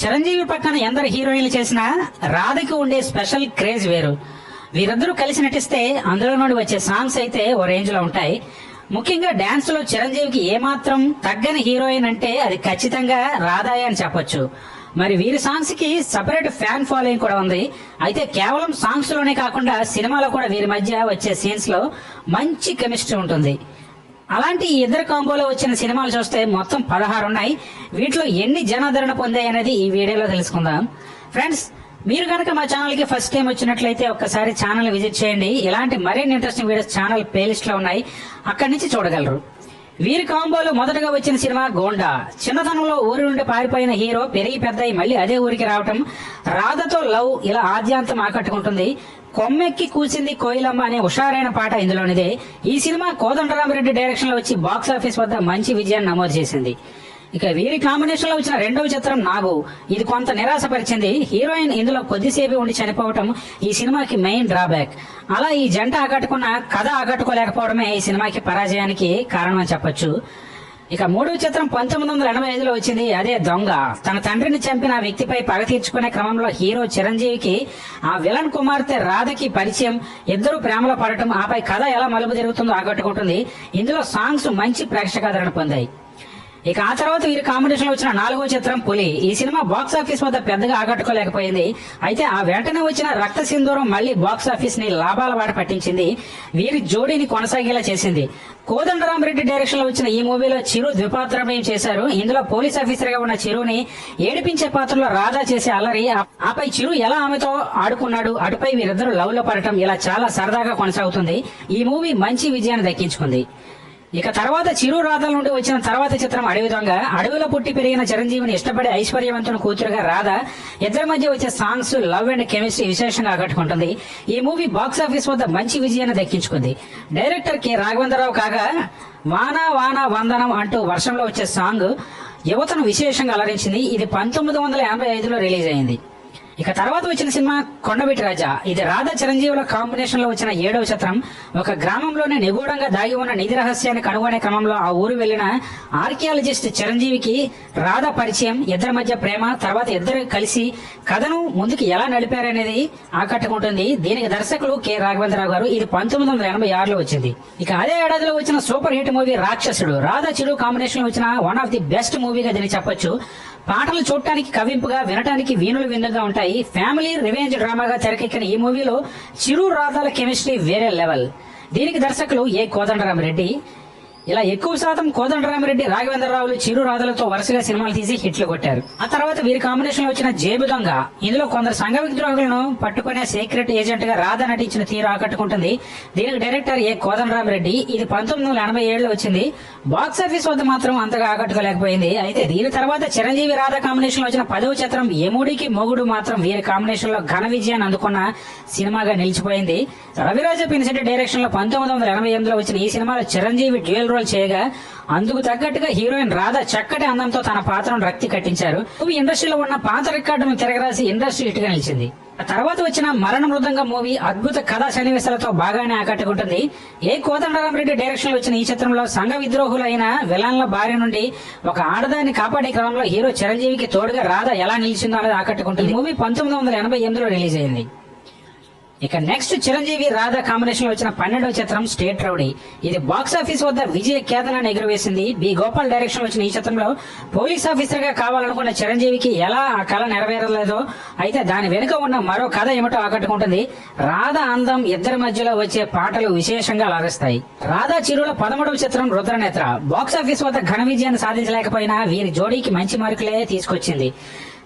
చిరంజీవి పక్కన ఎందరు హీరోయిన్లు చేసినా రాధకి ఉండే స్పెషల్ క్రేజ్ వేరు. వీరిద్దరూ కలిసి నటిస్తే అందులో నుండి వచ్చే సాంగ్స్ అయితే ఓ రేంజ్లో ఉంటాయి. ముఖ్యంగా డాన్స్లో చిరంజీవికి ఏమాత్రం తగ్గని హీరోయిన్ అంటే అది ఖచ్చితంగా రాధాయే అని చెప్పొచ్చు. మరి వీరి సాంగ్స్కి సపరేట్ ఫ్యాన్ ఫాలోయింగ్ కూడా ఉంది. అయితే కేవలం సాంగ్స్లోనే కాకుండా సినిమాలో కూడా వీరి మధ్య వచ్చే సీన్స్లో మంచి కెమిస్ట్రీ ఉంటుంది. అలాంటి ఇద్దరు కాంబోలో వచ్చిన సినిమాలు చూస్తే మొత్తం పదహారు ఉన్నాయి. వీటిలో ఎన్ని జనాదరణ పొందాయి అనేది ఈ వీడియోలో తెలుసుకుందాం. ఫ్రెండ్స్ మీరు కనుక మా ఛానల్కి ఫస్ట్ టైం వచ్చినట్లయితే ఒక్కసారి ఛానల్ విజిట్ చేయండి. ఇలాంటి మరిన్ని ఇంట్రెస్టింగ్ వీడియోస్ ఛానల్ ప్లేలిస్ట్లో ఉన్నాయి. అక్కడి నుంచి చూడగలరు. వీరి కాంబోలో మొదటగా వచ్చిన సినిమా గోండా. చిన్నతనంలో ఊరి నుండి పారిపోయిన హీరో పెరిగి పెద్దయి మళ్ళీ అదే ఊరికి రావటం రాధతో లవ్ ఇలా ఆద్యాంతం ఆకట్టుకుంటుంది. కొమ్మెక్కి కూసింది కోయిలమ్మ అనే హుషారైన పాట ఇందులోనిదే. ఈ సినిమా కోదండరామరెడ్డి డైరెక్షన్లో వచ్చి బాక్స్ ఆఫీస్ వద్ద మంచి విజయాన్ని నమోదు చేసింది. ఇక వీరి కాంబినేషన్లో వచ్చిన రెండవ చిత్రం నాగు. ఇది కొంత నిరాశపరిచింది. హీరోయిన్ ఇందులో కొద్దిసేపు ఉండి చనిపోవటం ఈ సినిమాకి మెయిన్ డ్రాబ్యాక్ అలా ఈ జంట ఆకట్టుకున్న కథ ఆకట్టుకోలేకపోవడమే ఈ సినిమాకి పరాజయానికి కారణం అని చెప్పొచ్చు. ఇక మూడవ చిత్రం పంతొమ్మిది వందల ఎనభై ఐదులో వచ్చింది. అదే దొంగ. తన తండ్రిని చంపిన ఆ వ్యక్తిపై పగ తీర్చుకునే క్రమంలో హీరో చిరంజీవికి ఆ విలన్ కుమార్తె రాధకి పరిచయం. ఇద్దరు ప్రేమలో పడటం ఆపై కథ ఎలా మలుపు జరుగుతుందో ఆకట్టుకుంటుంది. ఇందులో సాంగ్స్ మంచి ప్రేక్షకాదరణ పొందాయి. ఇక ఆ తర్వాత వీరి కాంబినేషన్లో వచ్చిన నాలుగో చిత్రం పులి. ఈ సినిమా బాక్స్ ఆఫీస్ వద్ద పెద్దగా ఆకట్టుకోలేకపోయింది. అయితే ఆ వెంటనే వచ్చిన రక్త సింధూరం మళ్ళీ బాక్స్ ఆఫీస్ని లాభాల బాట పట్టించింది. వీరి జోడీని కొనసాగేలా చేసింది. కోదండరామరెడ్డి డైరెక్షన్లో వచ్చిన ఈ మూవీలో చిరు ద్విపాత్రమయం చేశారు. ఇందులో పోలీస్ ఆఫీసర్గా ఉన్న చిరుని ఏడిపించే పాత్రలో రాధా చేసే అల్లరి. ఆపై చిరు ఎలా ఆమెతో ఆడుకున్నాడు అటుపై వీరిద్దరు లవ్లో పడటం ఇలా చాలా సరదాగా కొనసాగుతుంది. ఈ మూవీ మంచి విజయాన్ని దక్కించుకుంది. ఇక తర్వాత చిరు రాధల నుండి వచ్చిన తర్వాత చిత్రం అడవి దొంగ. అడవిలో పుట్టి పెరిగిన చిరంజీవిని ఇష్టపడే ఐశ్వర్యవంతుని కూతురుగా రాధ. ఇద్దరి మధ్య వచ్చే సాంగ్స్ లవ్ అండ్ కెమిస్ట్రీ విశేషంగా ఆకట్టుకుంటుంది. ఈ మూవీ బాక్స్ ఆఫీస్ వద్ద మంచి విజయాన్ని దక్కించుకుంది. Director K. రాఘవేంద్రరావు కాగా వాన వాన వందనం అంటూ వర్షంలో వచ్చే సాంగ్ యువతను విశేషంగా అలరించింది. ఇది పంతొమ్మిది వందల ఎనభై ఐదులో రిలీజ్ అయింది. ఇక తర్వాత వచ్చిన సినిమా కొండవీటి రాజా. ఇది రాధా చిరంజీవుల కాంబినేషన్లో వచ్చిన ఏడవ చిత్రం. ఒక గ్రామంలోనే నిగూఢంగా దాగి ఉన్న నిధి రహస్యాన్ని కనుగొనే క్రమంలో ఆ ఊరు వెళ్ళిన ఆర్కియాలజిస్ట్ చిరంజీవికి రాధా పరిచయం ఇద్దరి మధ్య ప్రేమ తర్వాత ఇద్దరు కలిసి కథను ముందుకు ఎలా నడిపారనేది ఆకట్టుకుంటుంది. దీనికి దర్శకులు కె. రాఘవేంద్రరావు గారు. ఇది పంతొమ్మిది వందల ఎనభై ఆరులో వచ్చింది. ఇక అదే ఏడాదిలో వచ్చిన సూపర్ హిట్ మూవీ రాక్షసుడు. రాధా చిరు కాంబినేషన్లో వచ్చిన వన్ ఆఫ్ ది బెస్ట్ మూవీగా దీన్ని చెప్పొచ్చు. పాటలు చూడటానికి కవింపుగా వినటానికి వీణులు విందుగా ఉంటాయి. ఫ్యామిలీ రివెంజ్ డ్రామాగా తెరకెక్కిన ఈ మూవీలో చిరు రాధాల కెమిస్ట్రీ వేరే లెవెల్. దీనికి దర్శకులు ఏ కోదండరామరెడ్డి ఇలా ఎక్కువ శాతం కోదండరామిరెడ్డి రాఘవేంద్రరావులు చిరు రాధలతో వరుసగా సినిమాలు తీసి హిట్లు కొట్టారు. ఆ తర్వాత వీరి కాంబినేషన్లో వచ్చిన జేబు దొంగ. ఇందులో కొందరు సంఘ విద్రోహులను పట్టుకునే సీక్రెట్ ఏజెంట్గా రాధ నటించిన తీరు ఆకట్టుకుంటుంది. దీనికి డైరెక్టర్ ఏ కోదండరామిరెడ్డి ఇది పంతొమ్మిది వందల ఎనభై ఏడులో వచ్చింది. బాక్స్ ఆఫీస్ వద్ద మాత్రం అంతగా ఆకట్టుకోలేకపోయింది. అయితే దీని తర్వాత చిరంజీవి రాధ కాంబినేషన్లో వచ్చిన పదవ చిత్రం యముడికి మొగుడు మాత్రం వీరి కాంబినేషన్లో ఘన విజయాన్ని అందుకున్న సినిమాగా నిలిచిపోయింది. రవిరాజ పినిశెట్టి డైరెక్షన్లో పంతొమ్మిది వందల ఎనభై ఎనిమిదిలో వచ్చిన ఈ సినిమాలో చిరంజీవి డ్యూయల్ రోల్ చేయగా అందుకు తగ్గట్టుగా హీరోయిన్ రాధ చక్కటి అందంతో తన పాత్రను రక్తి కట్టించారు. మూవీ ఇండస్ట్రీలో ఉన్న పాత రికార్డును తిరగరాసి ఇండస్ట్రీ ఇటుగా నిలిచింది. ఆ తర్వాత వచ్చిన మరణ మృదంగ మూవీ అద్భుత కథా సన్నివేశాలతో బాగానే ఆకట్టుకుంటుంది. ఏ కోదండరామరెడ్డి డైరెక్షన్లో వచ్చిన ఈ చిత్రంలో సంఘ విద్రోహులైన విలన్ల భార్య నుండి ఒక ఆడదాన్ని కాపాడే క్రమంలో హీరో చిరంజీవికి తోడుగా రాధ ఎలా నిలిచిందో అనేది ఆకట్టుకుంటుంది. మూవీ పంతొమ్మిది వందల ఎనభై ఎనిమిదిలో రిలీజ్ అయింది. ఇక నెక్స్ట్ చిరంజీవి రాధా కాంబినేషన్లో వచ్చిన పన్నెండవ చిత్రం స్టేట్ రౌడీ ఇది బాక్స్ ఆఫీస్ వద్ద విజయ కేతనాన్ని ఎగురవేసింది. బి గోపాల్ డైరెక్షన్ వచ్చిన ఈ చిత్రంలో పోలీస్ ఆఫీసర్గా కావాలనుకున్న చిరంజీవికి ఎలా ఆ కళ నెరవేరలేదో అయితే దాని వెనుక ఉన్న మరో కథ ఏమిటో ఆకట్టుకుంటుంది. రాధా అందం ఇద్దరి మధ్యలో వచ్చే పాటలు విశేషంగా లాగస్తాయి రాధా చిరుల పదమూడవ చిత్రం రుద్రనేత్ర. బాక్స్ ఆఫీస్ వద్ద ఘన విజయాన్ని సాధించలేకపోయినా వీరి జోడీకి మంచి మార్కులే తీసుకొచ్చింది.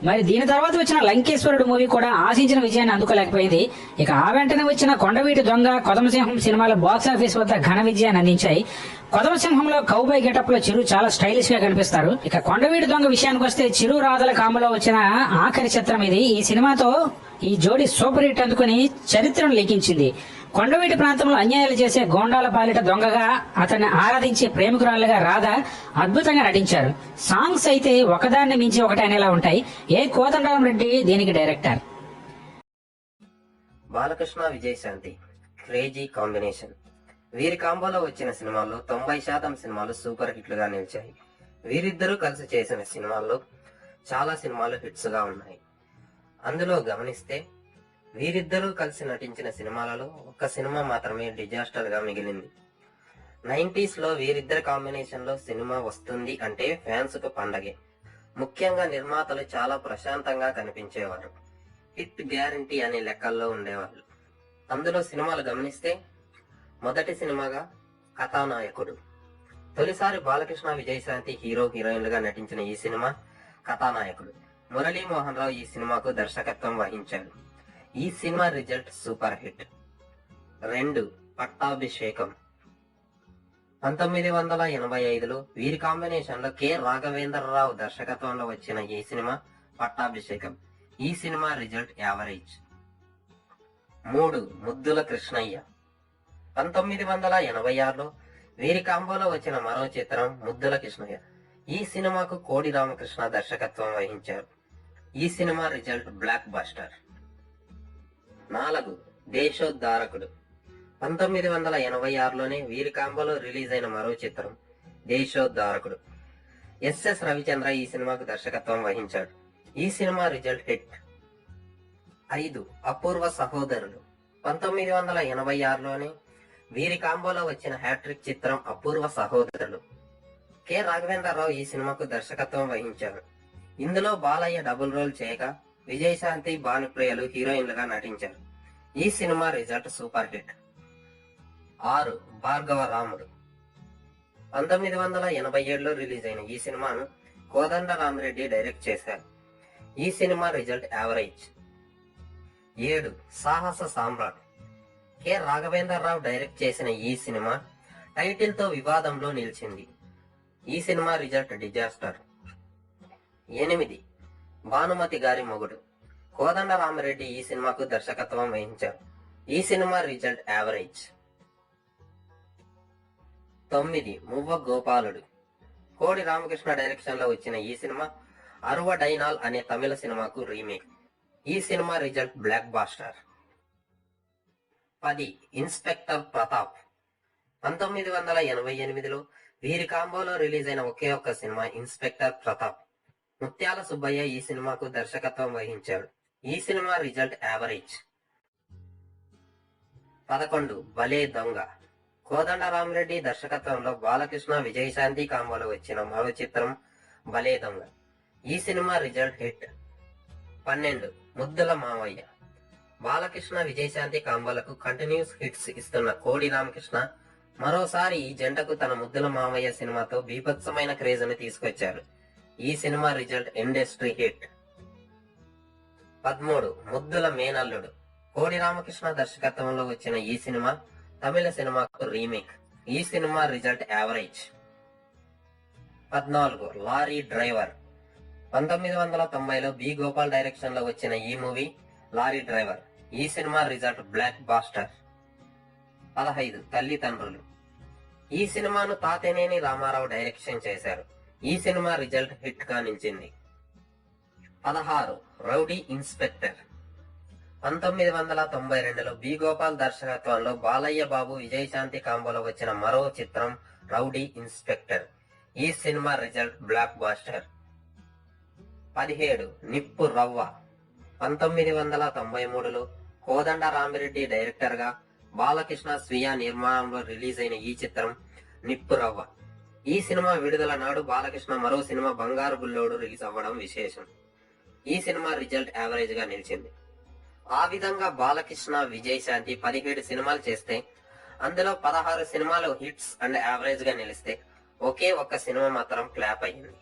మరి దీని తర్వాత వచ్చిన లంకేశ్వరుడు మూవీ కూడా ఆశించిన విజయాన్ని అందుకోలేకపోయింది. ఇక ఆ వెంటనే వచ్చిన కొండవీటి దొంగ కొదమసింహం సినిమాలు బాక్స్ ఆఫీస్ వద్ద ఘన విజయాన్ని అందించాయి. కొదమసింహంలో కౌబాయ్ గెటప్లో చిరు చాలా స్టైలిష్గా కనిపిస్తారు. ఇక కొండవీటి దొంగ విషయానికి వస్తే చిరు రాధల కామలో వచ్చిన ఆఖరి చిత్రం ఇది. ఈ సినిమాతో ఈ జోడి సూపర్ హిట్ అందుకుని చరిత్రను లిఖించింది. కొండవీటి ప్రాంతంలో అన్యాయాలు చేసే గోండాల పాలిట దొంగగా అతన్ని ఆరాధించే ప్రేమికురాలుగా రాధా అద్భుతంగా నటించారు. సాంగ్స్ అయితే ఒకదాన్ని మించి ఒకటి అనేలా ఉంటాయి. ఏ కోదండరాం రెడ్డి దీనికి director? Balakrishna Vijayashanti crazy combination. వీరి కాంబోలో వచ్చిన సినిమాల్లో తొంభై శాతం సినిమాలు సూపర్ హిట్లుగా నిలిచాయి. వీరిద్దరూ కలిసి చేసిన సినిమాల్లో చాలా సినిమాలు హిట్స్గా ఉన్నాయి. అందులో గమనిస్తే వీరిద్దరూ కలిసి నటించిన సినిమాలలో ఒక్క సినిమా మాత్రమే డిజాస్టర్గా మిగిలింది. నైంటీస్లో వీరిద్దరి కాంబినేషన్లో సినిమా వస్తుంది అంటే ఫ్యాన్స్కు పండగే. ముఖ్యంగా నిర్మాతలు చాలా ప్రశాంతంగా కనిపించేవారు. హిట్ గ్యారంటీ అనే లెక్కల్లో ఉండేవాళ్ళు. అందులో సినిమాలు గమనిస్తే మొదటి సినిమాగా కథానాయకుడు. తొలిసారి బాలకృష్ణ విజయశాంతి హీరో హీరోయిన్లుగా నటించిన ఈ సినిమా కథానాయకుడు. మురళీమోహన్ రావు ఈ సినిమాకు దర్శకత్వం వహించాడు. ఈ సినిమా రిజల్ట్ సూపర్ హిట్. రెండు పట్టాభిషేకం. పంతొమ్మిది వందల ఎనభై ఐదులో వీరి కాంబినేషన్లో కె. రాఘవేంద్రరావు దర్శకత్వంలో వచ్చిన ఈ సినిమా పట్టాభిషేకం. ఈ సినిమా రిజల్ట్ యావరేజ్. మూడు ముద్దుల కృష్ణయ్య. పంతొమ్మిది వందల ఎనభై ఆరులో వీరి కాంబోలో వచ్చిన మరో చిత్రం ముద్దుల కృష్ణయ్య. ఈ సినిమాకు కోడి రామకృష్ణ దర్శకత్వం వహించారు. ఈ సినిమా రిజల్ట్ బ్లాక్ బస్టర్. నాలుగు దేశోద్ధారకుడు. పంతొమ్మిది వందల ఎనభై ఆరులోనే వీరి కాంబోలో రిలీజ్ అయిన మరో చిత్రం దేశోద్ధారకుడు. ఎస్ఎస్ రవిచంద్ర ఈ సినిమాకు దర్శకత్వం వహించాడు. ఈ సినిమా రిజల్ట్ హిట్. ఐదు అపూర్వ సహోదరులు. పంతొమ్మిది వందల ఎనభై ఆరులోనే వీరి కాంబోలో వచ్చిన హ్యాట్రిక్ చిత్రం అపూర్వ సహోదరులు. కె. రాఘవేంద్రరావు ఈ సినిమాకు దర్శకత్వం వహించారు ఇందులో బాలయ్య డబుల్ రోల్ చేయగా విజయశాంతి భానుప్రియలు హీరోయిన్లుగా నటించారు. ఈ సినిమా రిజల్ట్ సూపర్ హిట్. ఆరు భార్గవ రాముడు పంతొమ్మిది వందల ఎనభై ఏడులో రిలీజ్ అయిన ఈ సినిమాను కోదండ రామిరెడ్డి డైరెక్ట్ చేశారు. ఈ సినిమా రిజల్ట్ యావరేజ్. ఏడు సాహస సామ్రాట్. కె రాఘవేంద్రరావు డైరెక్ట్ చేసిన ఈ సినిమా టైటిల్తో వివాదంలో నిలిచింది. ఈ సినిమా రిజల్ట్ డిజాస్టర్. ఎనిమిది భానుమతి గారి మొగుడు. కోదండరామరెడ్డి ఈ సినిమాకు దర్శకత్వం వహించారు. ఈ సినిమా రిజల్ట్ యావరేజ్. తొమ్మిది మువ్వ గోపాలుడు. కోడి రామకృష్ణ డైరెక్షన్లో వచ్చిన ఈ సినిమా అరువ డైనాల్ అనే తమిళ సినిమాకు రీమేక్. ఈ సినిమా రిజల్ట్ బ్లాక్ బాస్టర్. పది ఇన్స్పెక్టర్ ప్రతాప్. పంతొమ్మిది వందల ఎనభై ఎనిమిదిలో వీరి కాంబోలో రిలీజ్ అయిన ఒకే ఒక్క సినిమా ఇన్స్పెక్టర్ ప్రతాప్. ముత్యాల సుబ్బయ్య ఈ సినిమాకు దర్శకత్వం వహించాడు. ఈ సినిమా రిజల్ట్ యావరేజ్. పదకొండు భలే దొంగ. కోదండరామరెడ్డి దర్శకత్వంలో బాలకృష్ణ విజయశాంతి కాంబోలో వచ్చిన మరో చిత్రం భలే దొంగ. ఈ సినిమా రిజల్ట్ హిట్. పన్నెండు ముద్దుల మావయ్య. బాలకృష్ణ విజయశాంతి కాంబోలకు కంటిన్యూస్ హిట్స్ ఇస్తున్న కోడి రామకృష్ణ మరోసారి ఈ జంటకు తన ముద్దుల మావయ్య సినిమాతో బీభత్సమైన క్రేజ్ని తీసుకొచ్చారు ఈ సినిమా రిజల్ట్ ఇండస్ట్రీ హిట్. పదమూడు ముద్దుల మేనల్లుడు. కోడి రామకృష్ణ దర్శకత్వంలో వచ్చిన ఈ సినిమా తమిళ సినిమాకు రీమేక్. ఈ సినిమా రిజల్ట్ యావరేజ్. పద్నాలుగు లారీ డ్రైవర్. పంతొమ్మిది వందల తొంభైలో బి గోపాల్ డైరెక్షన్లో వచ్చిన ఈ మూవీ లారీ డ్రైవర్. ఈ సినిమా రిజల్ట్ బ్లాక్ బాస్టర్. పదహైదు తల్లిదండ్రులు. ఈ సినిమాను తాతేనేని రామారావు డైరెక్షన్ చేశారు. ఈ సినిమా రిజల్ట్ హిట్ కానించింది. పదహారు రౌడీ ఇన్స్పెక్టర్. పంతొమ్మిది వందల తొంభై రెండులో బి గోపాల్ దర్శకత్వంలో బాలయ్య బాబు విజయశాంతి కాంబోలో వచ్చిన మరో చిత్రం రౌడీ ఇన్స్పెక్టర్. ఈ సినిమా రిజల్ట్ బ్లాక్ బాస్టర్. పదిహేడు నిప్పు రవ్వ. పంతొమ్మిది వందల తొంభై మూడులో కోదండ రామిరెడ్డి డైరెక్టర్గా బాలకృష్ణ స్వీయ నిర్మాణంలో రిలీజ్ అయిన ఈ చిత్రం నిప్పు రవ్వ. ఈ సినిమా విడుదల నాడు బాలకృష్ణ మరో సినిమా బంగారు బుల్లోడు రిలీజ్ అవ్వడం విశేషం. ఈ సినిమా రిజల్ట్ యావరేజ్గా నిలిచింది. ఆ విధంగా బాలకృష్ణ విజయశాంతి పదిహేడు సినిమాలు చేస్తే అందులో పదహారు సినిమాలు హిట్స్ అండ్ యావరేజ్గా నిలిస్తే ఒకే ఒక్క సినిమా మాత్రం క్లాప్ అయ్యింది.